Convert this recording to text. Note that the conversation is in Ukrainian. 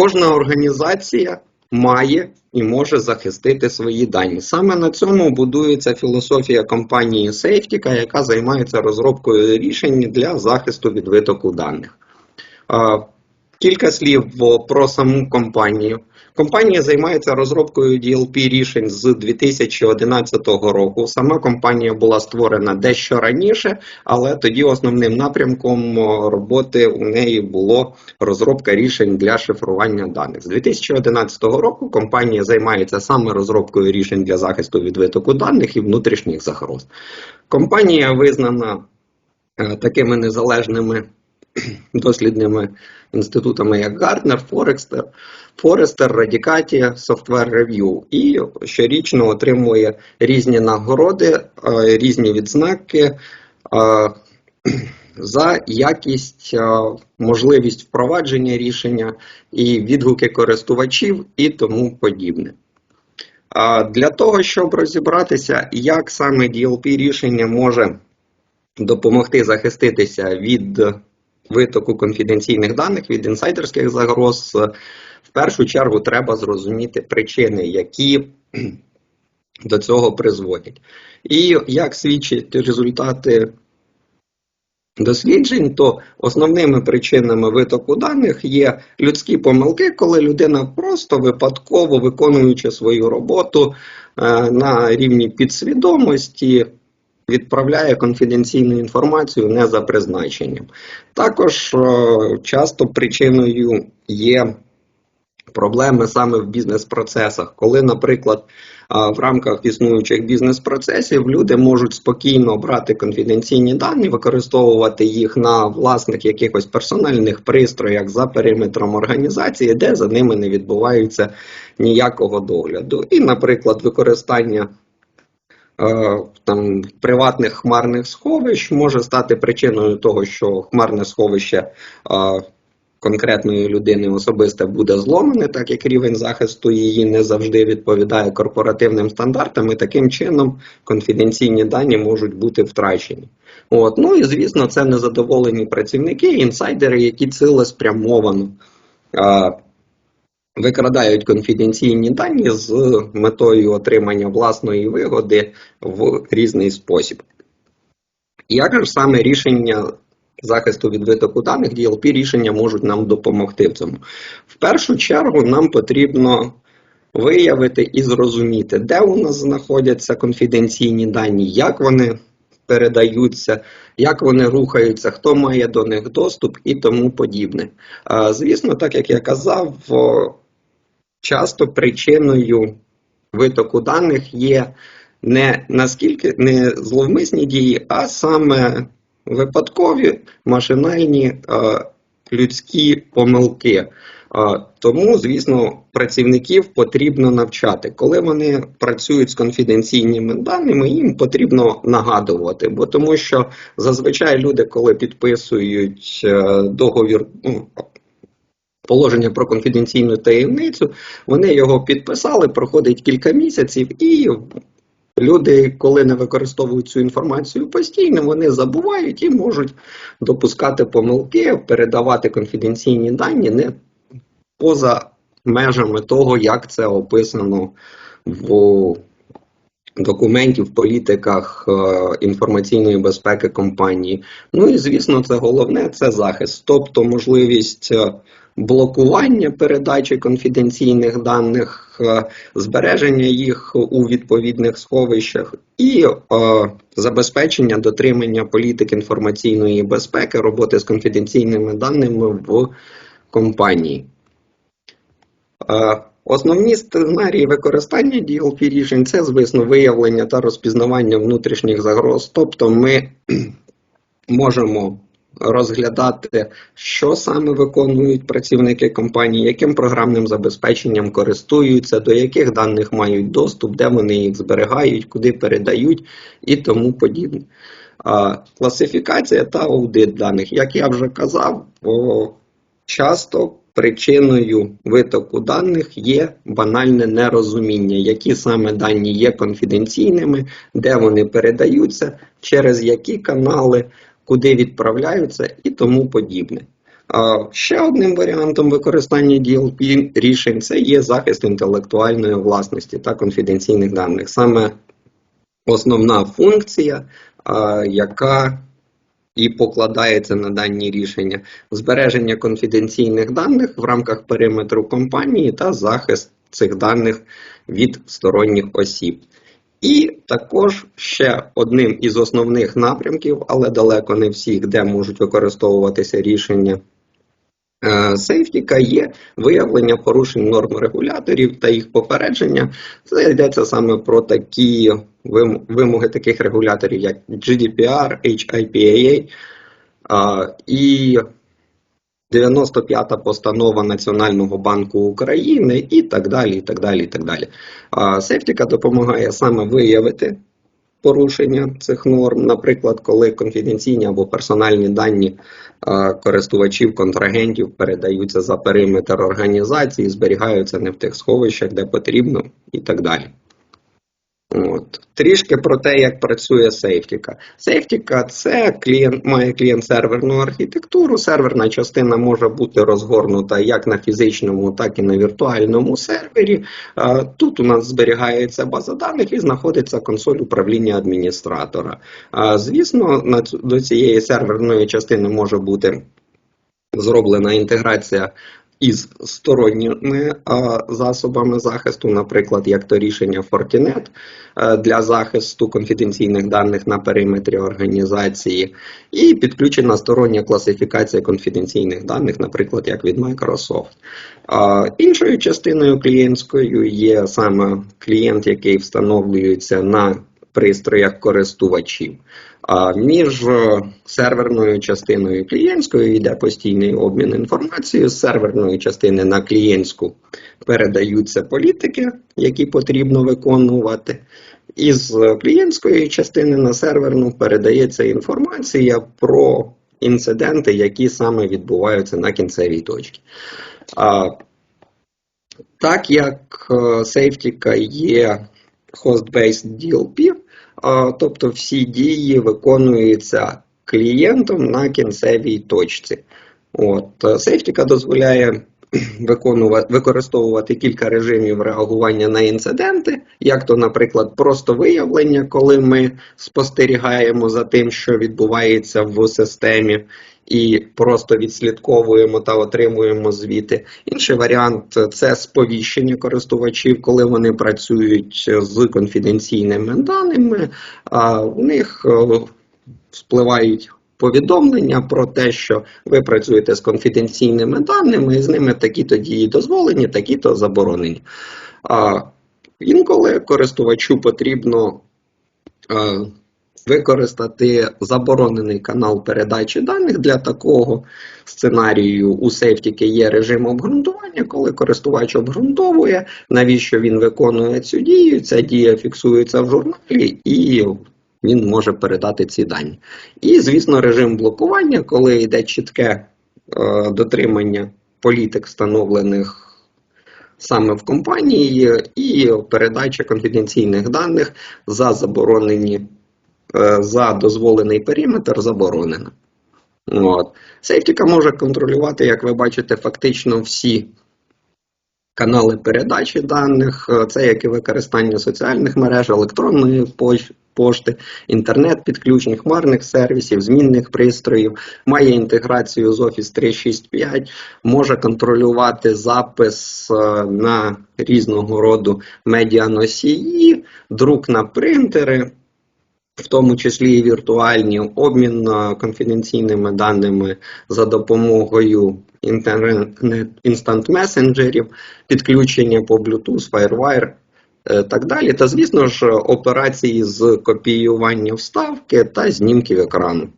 кожна організація має і може захистити свої дані. Саме на цьому будується філософія компанії Safetica, яка займається розробкою рішень для захисту від витоку даних. Кілька слів про саму компанію. Компанія займається розробкою DLP рішень з 2011 року. Сама компанія була створена дещо раніше, але тоді основним напрямком роботи у неї було розробка рішень для шифрування даних. З 2011 року компанія займається саме розробкою рішень для захисту від витоку даних і внутрішніх загроз. Компанія визнана е, такими незалежними дослідними інститутами, як Гартнер, Форекстер, Форестер, Радікаті, Software Review і щорічно отримує різні нагороди, е, різні відзнаки е, за якість, е, можливість впровадження рішення і відгуки користувачів і тому подібне. Для того, щоб розібратися, як саме DLP рішення може допомогти захиститися від витоку конфіденційних даних від інсайдерських загроз, в першу чергу треба зрозуміти причини, які до цього призводять. І як свідчать результати досліджень, то основними причинами витоку даних є людські помилки, коли людина просто випадково виконуючи свою роботу е, на рівні підсвідомості відправляє конфіденційну інформацію не за призначенням. Також е, часто причиною є проблеми саме в бізнес-процесах, коли, наприклад, е, в рамках існуючих бізнес-процесів люди можуть спокійно брати конфіденційні дані, використовувати їх на власних якихось персональних пристроях за периметром організації, де за ними не відбувається ніякого догляду. І, наприклад, використання там приватних хмарних сховищ може стати причиною того, що хмарне сховище е, конкретної людини особисте буде зломане, так як рівень захисту її не завжди відповідає корпоративним стандартам, і таким чином конфіденційні дані можуть бути втрачені. От. Ну і звісно, це незадоволені працівники, інсайдери, які цілеспрямовано е, викрадають конфіденційні дані з метою отримання власної вигоди в різний спосіб. Як ж саме рішення захисту від витоку даних, DLP рішення можуть нам допомогти в цьому? В першу чергу нам потрібно виявити і зрозуміти, де у нас знаходяться конфіденційні дані, як вони передаються, як вони рухаються, хто має до них доступ і тому подібне. Звісно, так як я казав, часто причиною витоку даних є не наскільки не зловмисні дії, а саме випадкові машинальні е, людські помилки. Е, тому, звісно, працівників потрібно навчати. Коли вони працюють з конфіденційними даними, їм потрібно нагадувати, бо тому що зазвичай люди, коли підписують е, договір, ну, положення про конфіденційну таємницю, вони його підписали, проходить кілька місяців, і люди, коли не використовують цю інформацію постійно, вони забувають і можуть допускати помилки, передавати конфіденційні дані не поза межами того, як це описано в документі в політиках е, інформаційної безпеки компанії. Ну і звісно, це головне це захист, тобто можливість е, блокування передачі конфіденційних даних, е, збереження їх у відповідних сховищах і е, забезпечення дотримання політик інформаційної безпеки, роботи з конфіденційними даними в компанії. Е, Основні сценарії використання DLP рішень це, звісно, виявлення та розпізнавання внутрішніх загроз. Тобто ми можемо розглядати, що саме виконують працівники компанії, яким програмним забезпеченням користуються, до яких даних мають доступ, де вони їх зберігають, куди передають і тому подібне. Класифікація та аудит даних, як я вже казав, часто причиною витоку даних є банальне нерозуміння, які саме дані є конфіденційними, де вони передаються, через які канали куди відправляються і тому подібне. Ще одним варіантом використання DLP рішень це є захист інтелектуальної власності та конфіденційних даних. Саме основна функція, яка і покладається на дані рішення збереження конфіденційних даних в рамках периметру компанії та захист цих даних від сторонніх осіб. І також ще одним із основних напрямків, але далеко не всіх, де можуть використовуватися рішення е, сейфтіка, є виявлення порушень норм регуляторів та їх попередження. Це йдеться саме про такі вимоги таких регуляторів, як GDPR, HIPAA і 95-та постанова Національного банку України і так далі. і так далі, і так далі. А, Сефтіка допомагає саме виявити порушення цих норм, наприклад, коли конфіденційні або персональні дані користувачів, контрагентів передаються за периметр організації, зберігаються не в тих сховищах, де потрібно, і так далі. От. Трішки про те, як працює Сейфтіка. Сейфтіка це клієнт, має клієнт-серверну архітектуру. Серверна частина може бути розгорнута як на фізичному, так і на віртуальному сервері. Тут у нас зберігається база даних і знаходиться консоль управління адміністратора. Звісно, до цієї серверної частини може бути зроблена інтеграція із сторонніми засобами захисту, наприклад, як то рішення Fortinet е, для захисту конфіденційних даних на периметрі організації, і підключена стороння класифікація конфіденційних даних, наприклад, як від Microsoft. Іншою частиною клієнтською є саме клієнт, який встановлюється на пристроях користувачів. Між е, серверною частиною і клієнтською йде постійний обмін інформацією. З серверної частини на клієнтську передаються політики, які потрібно виконувати. Із клієнтської частини на серверну передається інформація про інциденти, які саме відбуваються на кінцевій точці. Так як е, є host-based DLP, тобто всі дії виконуються клієнтом на кінцевій точці. От, Сейфтіка дозволяє виконувати, використовувати кілька режимів реагування на інциденти, як то, наприклад, просто виявлення, коли ми спостерігаємо за тим, що відбувається в системі, і просто відслідковуємо та отримуємо звіти. Інший варіант це сповіщення користувачів, коли вони працюють з конфіденційними даними, а у них е, спливають повідомлення про те, що ви працюєте з конфіденційними даними, і з ними такі-то дії дозволені, такі-то заборонені. А інколи користувачу потрібно е, використати заборонений канал передачі даних для такого сценарію у Сейфтіки є режим обґрунтування, коли користувач обґрунтовує, навіщо він виконує цю дію. Ця дія фіксується в журналі і він може передати ці дані. І, звісно, режим блокування, коли йде чітке е, дотримання політик, встановлених саме в компанії, і передача конфіденційних даних за заборонені, е, за дозволений периметр заборонена. Сейфтіка може контролювати, як ви бачите, фактично всі канали передачі даних, е, це як і використання соціальних мереж, електронної поч- пошти, інтернет-підключень, хмарних сервісів, змінних пристроїв, має інтеграцію з Office 365, може контролювати запис е, на різного роду медіаносії, друк на принтери. В тому числі і віртуальні обмін е, конфіденційними даними за допомогою інтернет інстант месенджерів, підключення по Bluetooth, FireWire, так далі. Та, звісно ж, операції з копіювання вставки та знімків екрану.